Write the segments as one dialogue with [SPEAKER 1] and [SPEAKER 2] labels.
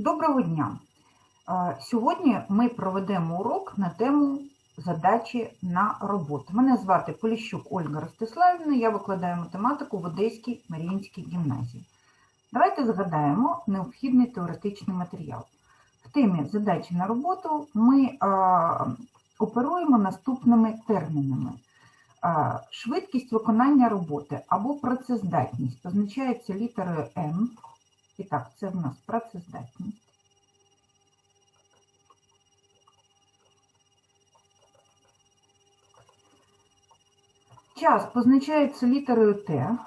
[SPEAKER 1] Доброго дня! Е, Сьогодні ми проведемо урок на тему задачі на роботу. Мене звати Поліщук Ольга Ростиславівна, я викладаю математику в Одеській Маріїнській гімназії. Давайте згадаємо необхідний теоретичний матеріал. В темі задачі на роботу ми е, оперуємо наступними термінами. Е, Швидкість виконання роботи або працездатність позначається літерою М. І так, це в нас працездатність. Час позначається літерою Т.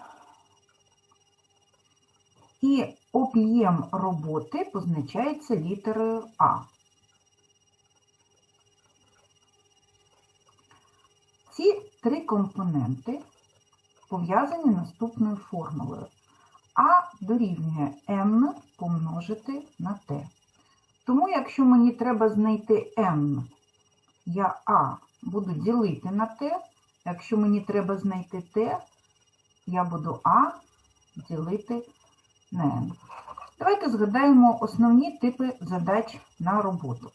[SPEAKER 1] І об'єм роботи позначається літерою А. Ці три компоненти пов'язані наступною формулою. А дорівнює n помножити на t. Тому, якщо мені треба знайти n, я А буду ділити на t. Якщо мені треба знайти t, я буду А ділити на n. Давайте згадаємо основні типи задач на роботу.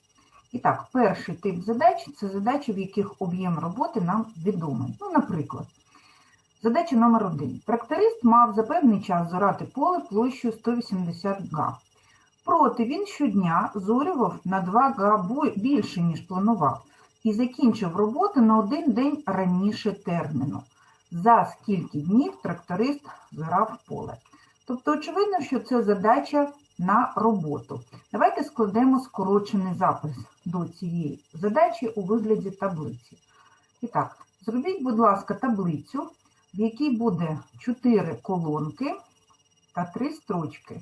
[SPEAKER 1] І так, перший тип задач це задачі, в яких об'єм роботи нам відомий. Ну, наприклад, Задача номер 1. Тракторист мав за певний час зорати поле площею 180 га. Проте він щодня зорював на 2 га більше, ніж планував, і закінчив роботу на один день раніше терміну. За скільки днів тракторист зорав поле. Тобто, очевидно, що це задача на роботу. Давайте складемо скорочений запис до цієї задачі у вигляді таблиці. І так, зробіть, будь ласка, таблицю в якій буде 4 колонки та 3 строчки.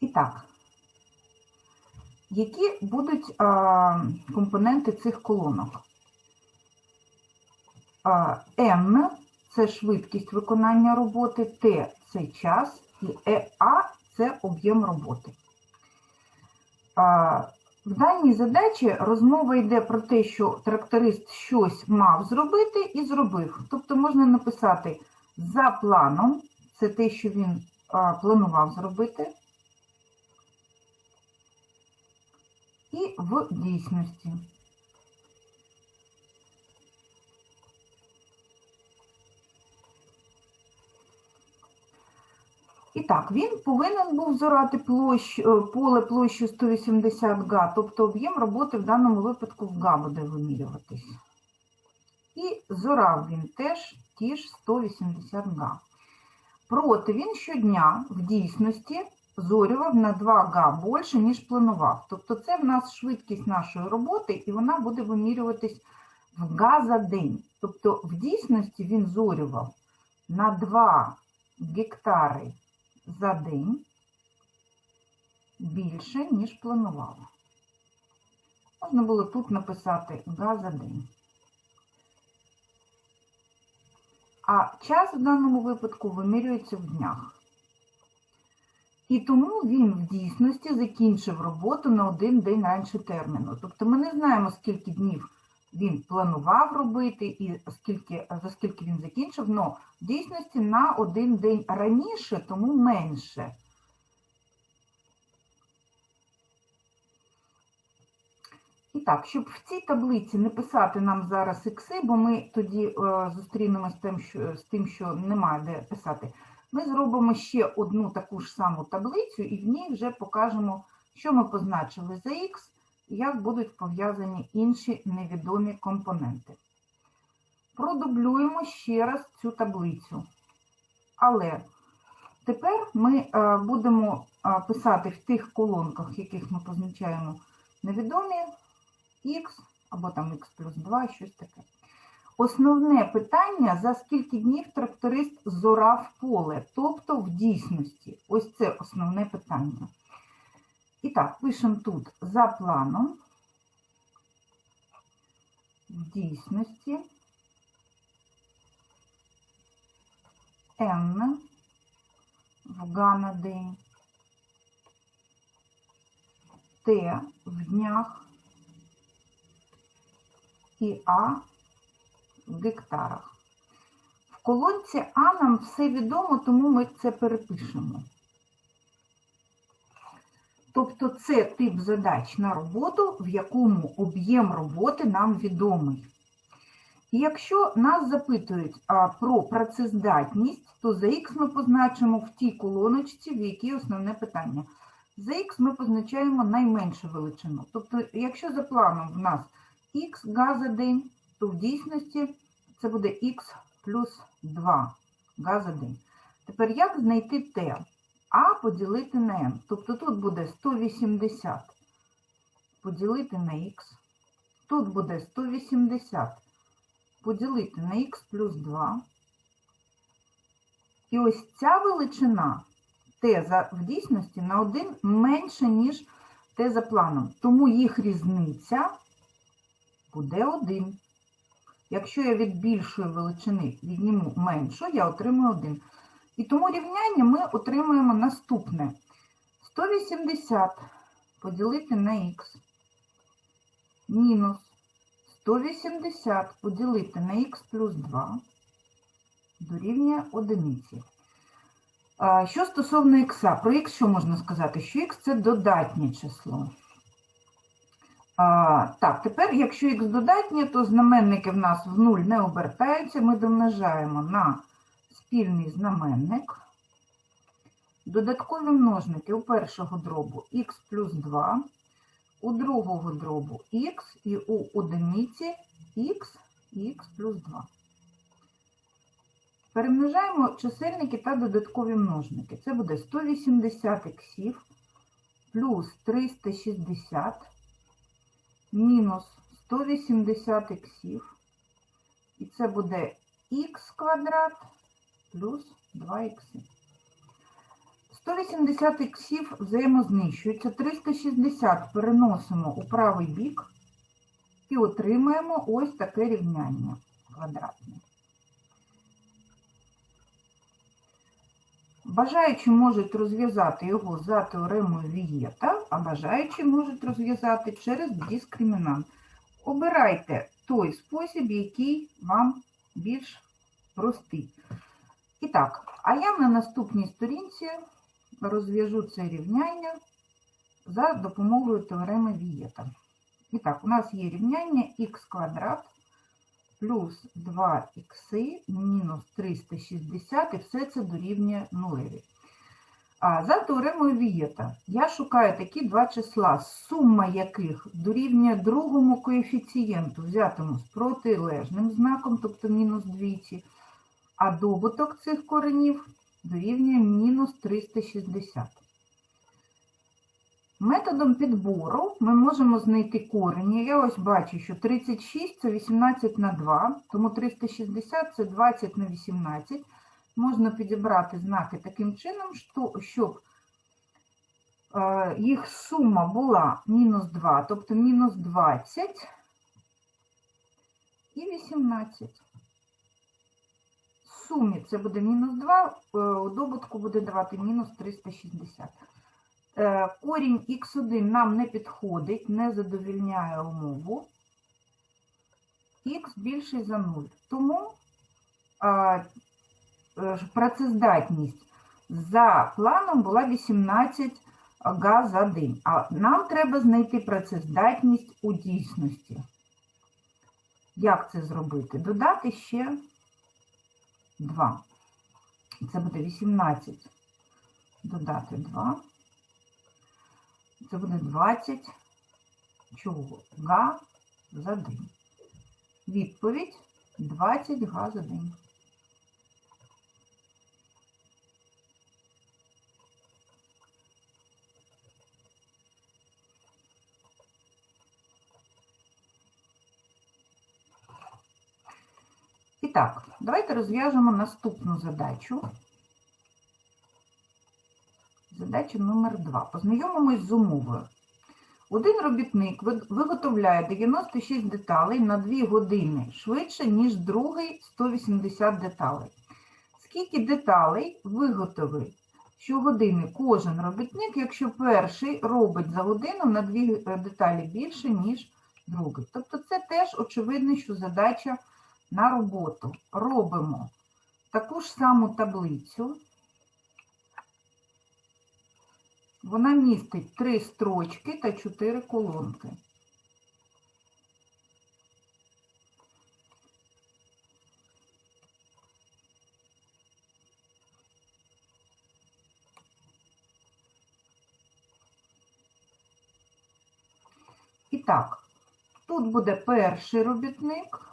[SPEAKER 1] І так, які будуть а, компоненти цих колонок? А, це швидкість виконання роботи, T – це час, і EA – це об'єм роботи. В даній задачі розмова йде про те, що тракторист щось мав зробити і зробив. Тобто можна написати за планом, це те, що він планував зробити, і в дійсності. І так, він повинен був зорати площ, поле площу 180 га, тобто об'єм роботи в даному випадку в га буде вимірюватись. І зорав він теж ті ж 180 га. Проте він щодня в дійсності зорював на 2 га більше, ніж планував. Тобто це в нас швидкість нашої роботи, і вона буде вимірюватись в га за день. Тобто в дійсності він зорював на 2 гектари за день більше, ніж планувала. Можна було тут написати га за день. А час в даному випадку вимірюється в днях. І тому він в дійсності закінчив роботу на один день раніше терміну. Тобто ми не знаємо, скільки днів він планував робити і скільки, за скільки він закінчив, але в дійсності на один день раніше, тому менше. І так, щоб в цій таблиці не писати нам зараз ікси, бо ми тоді е, зустрінемося з тим, що, з тим, що немає де писати, ми зробимо ще одну таку ж саму таблицю і в ній вже покажемо, що ми позначили за х, як будуть пов'язані інші невідомі компоненти. Продублюємо ще раз цю таблицю. Але тепер ми будемо писати в тих колонках, яких ми позначаємо невідомі х, або там х плюс 2, щось таке. Основне питання, за скільки днів тракторист зорав поле, тобто в дійсності. Ось це основне питання. І так, пишемо тут за планом, в дійсності N в га на день, Т в днях і А в гектарах. В колонці А нам все відомо, тому ми це перепишемо. Тобто це тип задач на роботу, в якому об'єм роботи нам відомий. І якщо нас запитують про працездатність, то за х ми позначимо в тій колоночці, в якій основне питання. За х ми позначаємо найменшу величину. Тобто, якщо за планом в нас х га за день, то в дійсності це буде х плюс 2 га за день. Тепер як знайти t? А поділити на n. Тобто тут буде 180 поділити на х. Тут буде 180 поділити на х плюс 2. І ось ця величина за, в дійсності на 1 менше, ніж t за планом. Тому їх різниця буде 1. Якщо я від більшої величини відніму меншу, я отримую 1. І тому рівняння ми отримуємо наступне. 180 поділити на х мінус 180 поділити на х плюс 2 дорівнює одиниці. Що стосовно х, про х що можна сказати? Що х це додатнє число. Так, тепер, якщо х додатнє, то знаменники в нас в нуль не обертаються. Ми домножаємо на спільний знаменник. Додаткові множники у першого дробу х плюс 2, у другого дробу х і у одиниці х і х плюс 2. Перемножаємо чисельники та додаткові множники. Це буде 180 х плюс 360 мінус 180 х. І це буде х квадрат плюс 2х. 180 іксів взаємознищується, 360 переносимо у правий бік і отримаємо ось таке рівняння квадратне. Бажаючі можуть розв'язати його за теоремою Вієта, а бажаючі можуть розв'язати через дискримінант. Обирайте той спосіб, який вам більш простий. І так, а я на наступній сторінці розв'яжу це рівняння за допомогою теореми Вієта. І так, у нас є рівняння х квадрат плюс 2х мінус 360, і все це дорівнює нулеві. А за теоремою Вієта я шукаю такі два числа, сума яких дорівнює другому коефіцієнту, взятому з протилежним знаком, тобто мінус двічі, а добуток цих коренів дорівнює мінус 360. Методом підбору ми можемо знайти корені. Я ось бачу, що 36 це 18 на 2, тому 360 це 20 на 18. Можна підібрати знаки таким чином, щоб е, їх сума була мінус 2, тобто мінус 20 і 18. Сумі це буде мінус 2, у добутку буде давати мінус 360. Е, Корінь х1 нам не підходить, не задовільняє умову. Х більший за 0. Тому е, працездатність за планом була 18 га за день. А нам треба знайти працездатність у дійсності. Як це зробити? Додати ще 2. Це буде 18. Додати 2. Це буде 20 чого? Га за день. Відповідь 20 га за день. Так, давайте розв'яжемо наступну задачу. Задача номер 2. Познайомимось з умовою. Один робітник виготовляє 96 деталей на 2 години швидше, ніж другий 180 деталей. Скільки деталей виготовить щогодини кожен робітник, якщо перший робить за годину на 2 деталі більше, ніж другий? Тобто це теж очевидно, що задача на роботу. Робимо таку ж саму таблицю. Вона містить три строчки та чотири колонки. І так, тут буде перший робітник,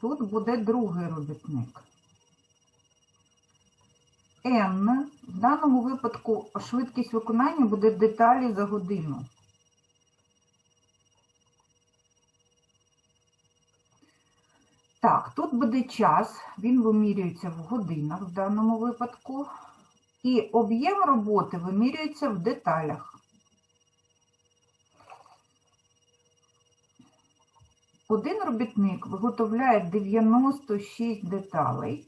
[SPEAKER 1] тут буде другий робітник. N, в даному випадку швидкість виконання буде деталі за годину. Так, тут буде час, він вимірюється в годинах в даному випадку, і об'єм роботи вимірюється в деталях. Один робітник виготовляє 96 деталей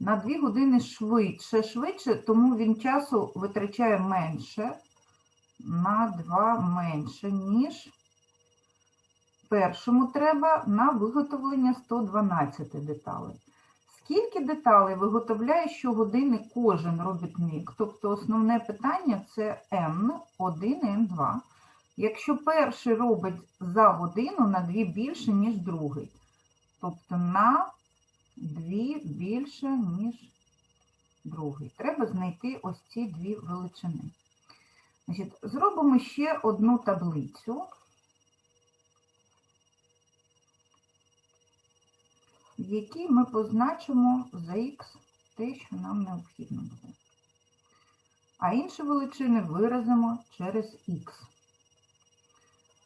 [SPEAKER 1] на 2 години швидше, швидше, тому він часу витрачає менше, на 2 менше, ніж першому треба на виготовлення 112 деталей. Скільки деталей виготовляє щогодини кожен робітник? Тобто основне питання це N1 і N2. Якщо перший робить за годину на 2 більше, ніж другий. Тобто на 2 більше, ніж другий. Треба знайти ось ці дві величини. Значить, зробимо ще одну таблицю. в якій ми позначимо за х те, що нам необхідно буде. А інші величини виразимо через х.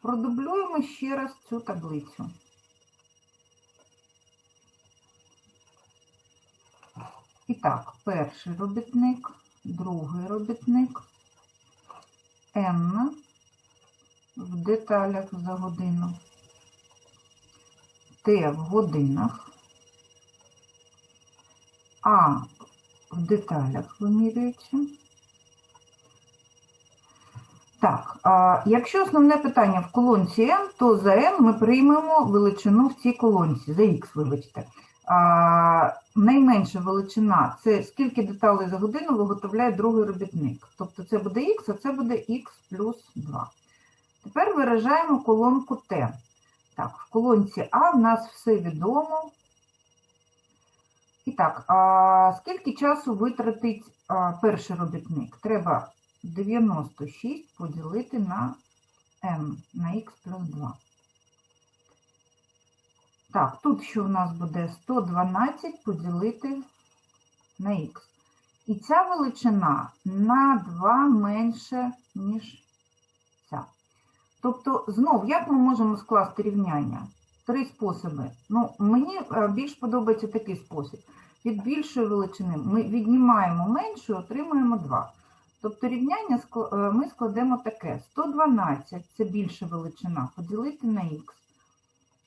[SPEAKER 1] Продублюємо ще раз цю таблицю. І так, перший робітник, другий робітник, n в деталях за годину, t в годинах, а в деталях вимірюється. Так, а якщо основне питання в колонці n, то за n ми приймемо величину в цій колонці, за x, вибачте. А, найменша величина це скільки деталей за годину виготовляє другий робітник. Тобто це буде х, а це буде х плюс 2. Тепер виражаємо колонку t. Так, в колонці А в нас все відомо. І так, а скільки часу витратить а, перший робітник? Треба 96 поділити на n, на х плюс 2. Так, тут що в нас буде 112 поділити на х. І ця величина на 2 менше, ніж ця. Тобто, знов, як ми можемо скласти рівняння? Три способи. Ну, мені е, більш подобається такий спосіб. Від більшої величини ми віднімаємо меншу, отримуємо 2. Тобто рівняння е, ми складемо таке. 112 це більша величина, поділити на х.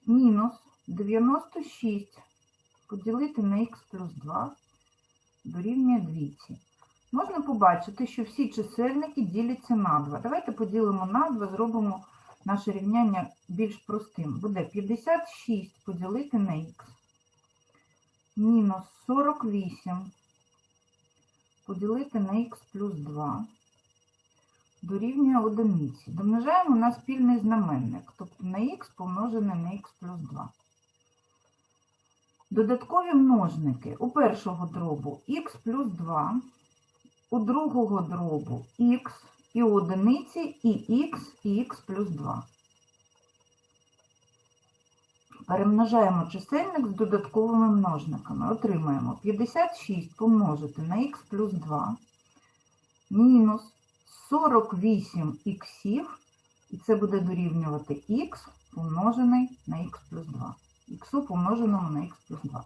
[SPEAKER 1] Мінус 96 поділити на х плюс 2 дорівнює 200. Можна побачити, що всі чисельники діляться на 2. Давайте поділимо на 2, зробимо наше рівняння більш простим. Буде 56 поділити на х. Мінус 48 поділити на х плюс 2 дорівнює одиниці. Домножаємо на спільний знаменник, тобто на х помножене на х плюс 2. Додаткові множники у першого дробу х плюс 2, у другого дробу х і у одиниці і х і х плюс 2. Перемножаємо чисельник з додатковими множниками. Отримаємо 56 помножити на х плюс 2 мінус 48 іксів, і це буде дорівнювати х помножений на х плюс 2. х помноженому на х плюс 2.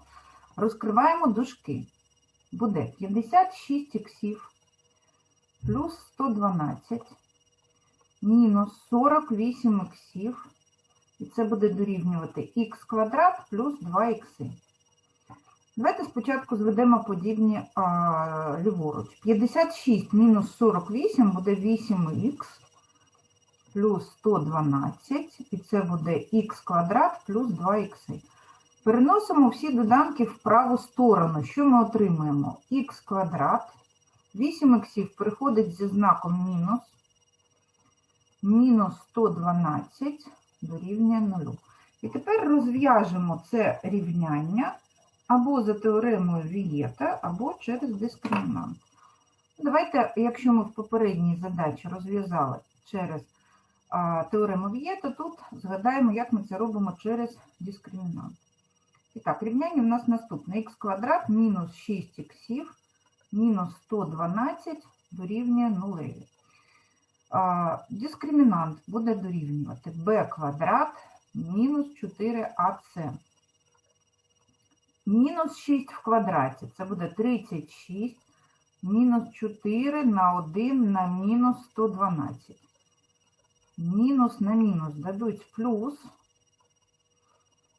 [SPEAKER 1] Розкриваємо дужки. Буде 56 іксів плюс 112 мінус 48 іксів, і це буде дорівнювати х квадрат плюс 2х. Давайте спочатку зведемо подібні а, ліворуч. 56 мінус 48 буде 8х плюс 112, і це буде х квадрат плюс 2х. Переносимо всі доданки в праву сторону. Що ми отримуємо? Х квадрат. 8 х приходить зі знаком мінус. Мінус 112 дорівнює 0. І тепер розв'яжемо це рівняння або за теоремою Вієта, або через дискримінант. Давайте, якщо ми в попередній задачі розв'язали через а, теорему Вієта, тут згадаємо, як ми це робимо через дискримінант. І так, рівняння у нас наступне. х квадрат мінус 6 х мінус 112 дорівнює 0. Дискримінант буде дорівнювати b квадрат мінус 4ac. Мінус 6 в квадраті це буде 36 мінус 4 на 1 на мінус 112. Мінус на мінус дадуть плюс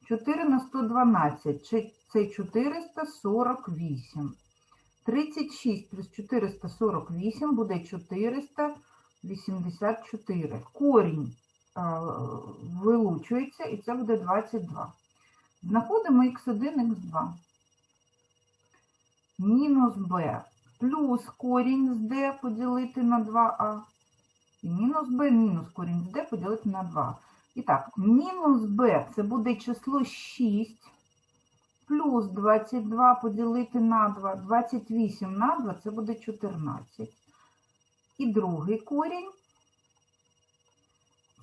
[SPEAKER 1] 4 на 112 це- це 448. 36 плюс 448 буде 484. Корінь вилучується і це буде 22. Знаходимо х1, х2. Мінус b плюс корінь з d поділити на 2а. І мінус b мінус корінь з d поділити на 2. І так, мінус b це буде число 6 плюс 22 поділити на 2. 28 на 2 це буде 14. І другий корінь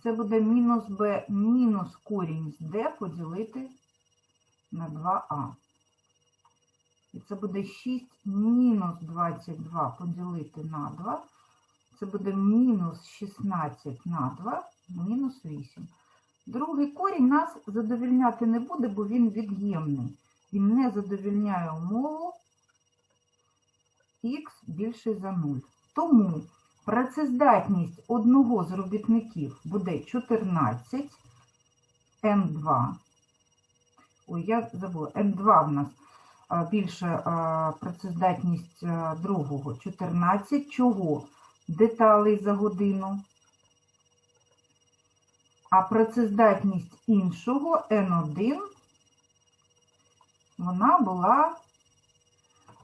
[SPEAKER 1] це буде мінус b мінус корінь з d поділити на 2а. І це буде 6 мінус 22 поділити на 2. Це буде мінус 16 на 2, мінус 8. Другий корінь нас задовільняти не буде, бо він від'ємний. Він не задовільняє умову х більше за 0. Тому працездатність одного з робітників буде 14 М2. Ой, я забула, М2 в нас більше працездатність другого 14. Чого? Деталей за годину. А працездатність іншого N1 вона була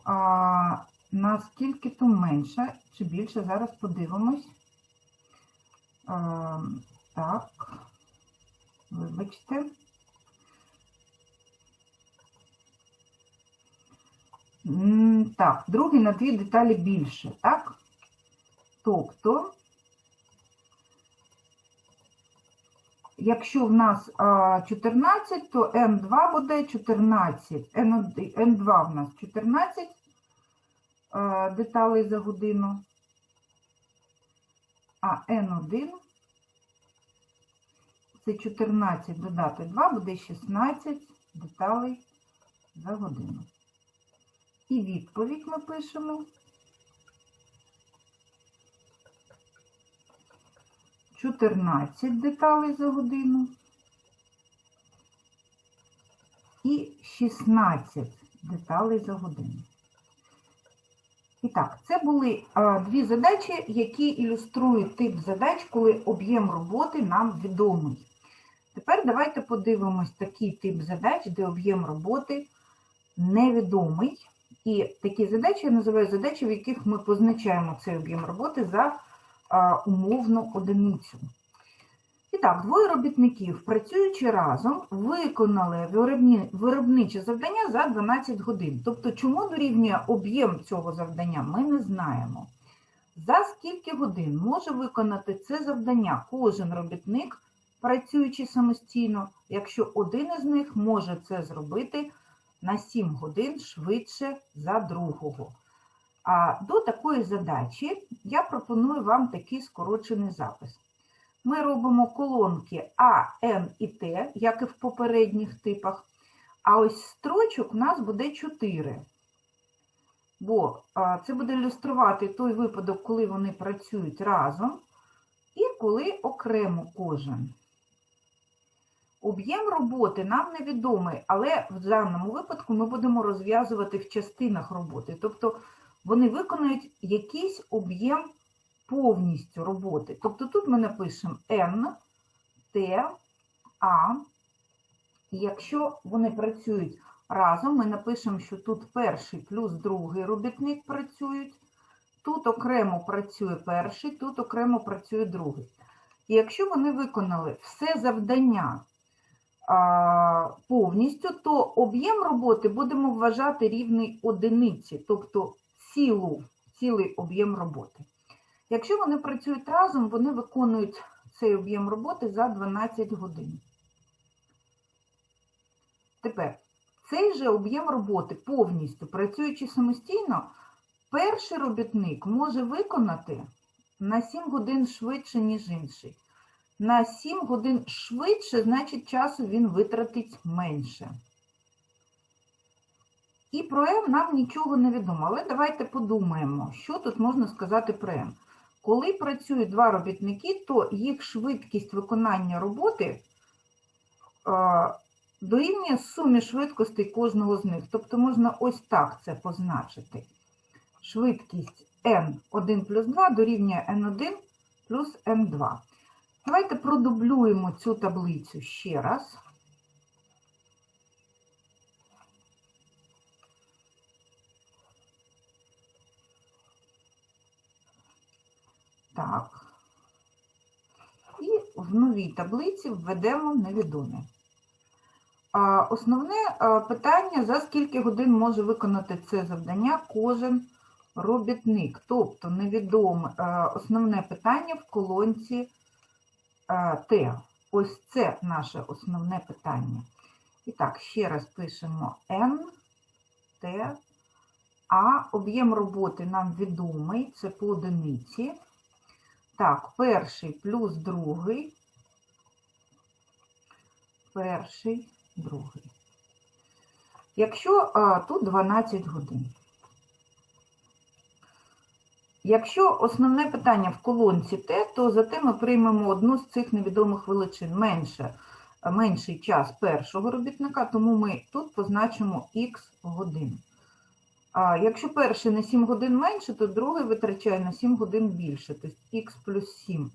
[SPEAKER 1] а, наскільки то менша чи більше. Зараз подивимось. Так, вибачте. Так, другий на дві деталі більше, так? Тобто, якщо в нас 14, то N2 буде 14. N1 N2 в нас 14 а, деталей за годину, а N1 це 14 додати 2 буде 16 деталей за годину. І відповідь ми пишемо 14 деталей за годину і 16 деталей за годину. І так, це були дві задачі, які ілюструють тип задач, коли об'єм роботи нам відомий. Тепер давайте подивимось такий тип задач, де об'єм роботи невідомий. І такі задачі я називаю задачі, в яких ми позначаємо цей об'єм роботи за умовну одиницю. Так, двоє робітників, працюючи разом, виконали виробні- виробниче завдання за 12 годин. Тобто, чому дорівнює об'єм цього завдання, ми не знаємо. За скільки годин може виконати це завдання кожен робітник, працюючи самостійно, якщо один із них може це зробити на 7 годин швидше за другого. А до такої задачі я пропоную вам такий скорочений запис. Ми робимо колонки А, Н і Т, як і в попередніх типах. А ось строчок у нас буде 4. Бо це буде ілюструвати той випадок, коли вони працюють разом, і коли окремо кожен. Об'єм роботи нам невідомий, але в даному випадку ми будемо розв'язувати в частинах роботи. Тобто вони виконують якийсь об'єм повністю роботи. Тобто тут ми напишемо N, T, A І якщо вони працюють разом, ми напишемо, що тут перший плюс другий робітник працюють, тут окремо працює перший, тут окремо працює другий. І якщо вони виконали все завдання а, повністю, то об'єм роботи будемо вважати рівний одиниці, тобто цілу, цілий об'єм роботи. Якщо вони працюють разом, вони виконують цей об'єм роботи за 12 годин. Тепер, цей же об'єм роботи повністю працюючи самостійно, перший робітник може виконати на 7 годин швидше, ніж інший. На 7 годин швидше, значить, часу він витратить менше. І про М нам нічого не відомо. Але давайте подумаємо, що тут можна сказати про М. Коли працюють два робітники, то їх швидкість виконання роботи е, дорівнює сумі швидкостей кожного з них. Тобто можна ось так це позначити. Швидкість N1 плюс 2 дорівнює N1 плюс N2. Давайте продублюємо цю таблицю ще раз. Так. І в новій таблиці введемо невідоме. Основне питання, за скільки годин може виконати це завдання кожен робітник. Тобто невідоме основне питання в колонці Т. Ось це наше основне питання. І так, ще раз пишемо N, Т, А об'єм роботи нам відомий, це по одиниці. Так, перший плюс другий. Перший, другий. Якщо а, тут 12 годин. Якщо основне питання в колонці Т, то зате ми приймемо одну з цих невідомих величин менше, менший час першого робітника, тому ми тут позначимо х годин. А якщо перший на 7 годин менше, то другий витрачає на 7 годин більше, тобто х плюс 7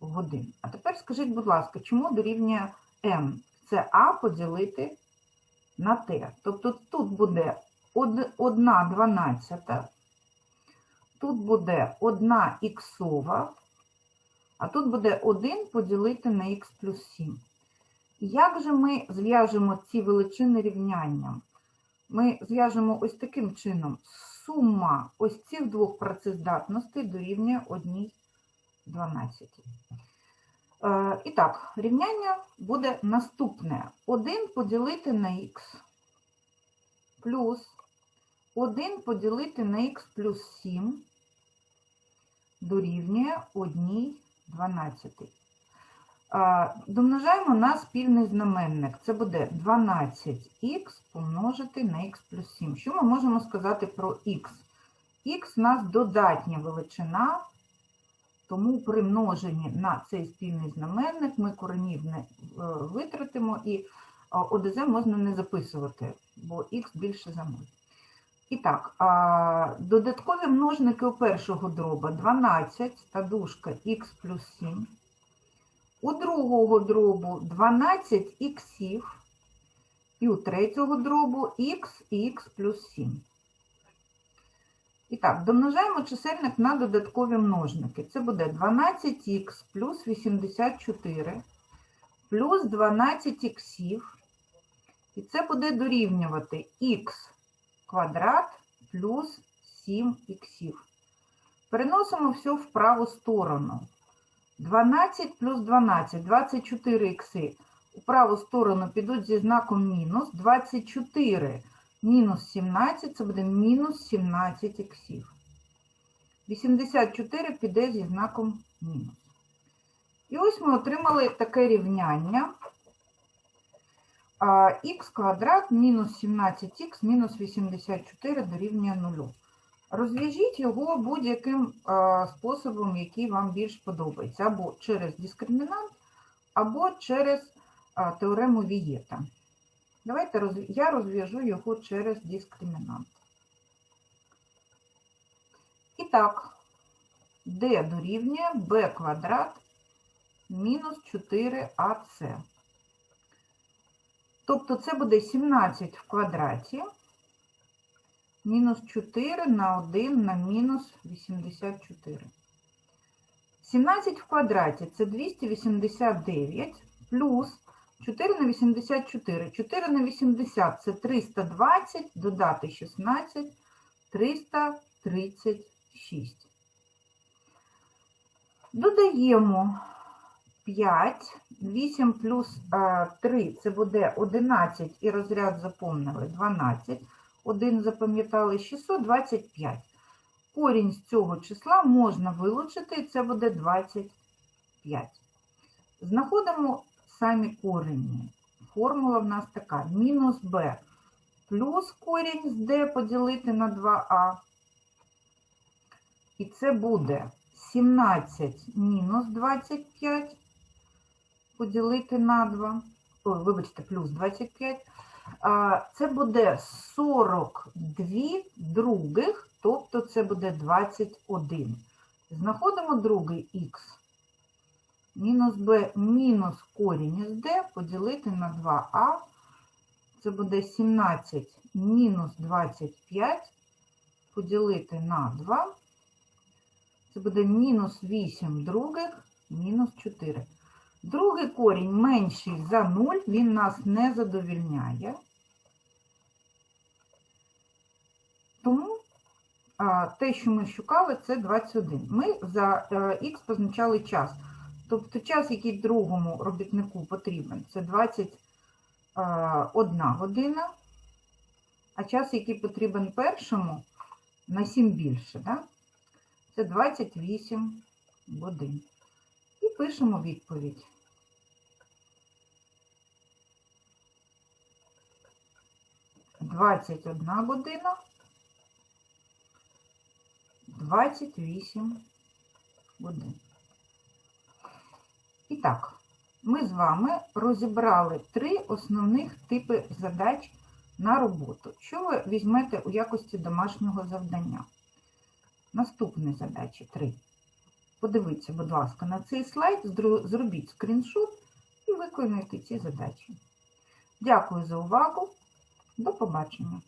[SPEAKER 1] годин. А тепер скажіть, будь ласка, чому дорівнює m? Це А поділити на Т. Тобто тут буде 1 дванадцята, тут буде 1 іксова, а тут буде 1 поділити на х плюс 7. Як же ми зв'яжемо ці величини рівнянням? Ми зв'яжемо ось таким чином. Сума ось цих двох працездатностей дорівнює 1 12. Е, і так, рівняння буде наступне. 1 поділити на х плюс 1 поділити на х плюс 7 дорівнює 1 12. Домножаємо на спільний знаменник. Це буде 12х помножити на х плюс 7. Що ми можемо сказати про х? Х у нас додатня величина, тому при множенні на цей спільний знаменник ми коренів не витратимо і ОДЗ можна не записувати, бо х більше за 0. І так, додаткові множники у першого дроба 12 та дужка х плюс 7. У другого дробу 12 іксів, і у третього дробу х і х плюс 7. І так, домножаємо чисельник на додаткові множники. Це буде 12х плюс 84 плюс 12 іксів. І це буде дорівнювати х квадрат плюс 7 іксів. Переносимо все в праву сторону. 12 плюс 12, 24 ікси. У праву сторону підуть зі знаком мінус. 24 мінус 17, це буде мінус 17 іксів. 84 піде зі знаком мінус. І ось ми отримали таке рівняння. х квадрат мінус 17х мінус 84 дорівнює 0. Розв'яжіть його будь-яким способом, який вам більш подобається, або через дискримінант, або через теорему Вієта. Давайте я розв'яжу його через дискримінант. І так, d дорівнює b квадрат мінус 4ac. Тобто це буде 17 в квадраті мінус 4 на 1 на мінус 84. 17 в квадраті це 289 плюс 4 на 84. 4 на 80 це 320, додати 16, 336. Додаємо 5, 8 плюс е, 3 це буде 11 і розряд запомнили 12. 1 запам'ятали 625. Корінь з цього числа можна вилучити, і це буде 25. Знаходимо самі корені. Формула в нас така: мінус b плюс корінь з d поділити на 2а. І це буде 17 мінус 25 поділити на 2. Ой, вибачте, плюс 25. Це буде 42 других, тобто це буде 21. Знаходимо другий х. Мінус b мінус корінь із d поділити на 2а. Це буде 17 мінус 25 поділити на 2. Це буде мінус 8 других, мінус 4. Другий корінь менший за 0, він нас не задовільняє. Тому те, що ми шукали, це 21. Ми за х позначали час. Тобто час, який другому робітнику потрібен, це 21 година, а час, який потрібен першому, на 7 більше, да? це 28 годин. І пишемо відповідь. Двадцять одна година, двадцять вісім годин. І так, ми з вами розібрали три основних типи задач на роботу. Що ви візьмете у якості домашнього завдання? Наступні задачі три. Подивіться, будь ласка, на цей слайд, зробіть скріншот і виконуйте ці задачі. Дякую за увагу. До побачення.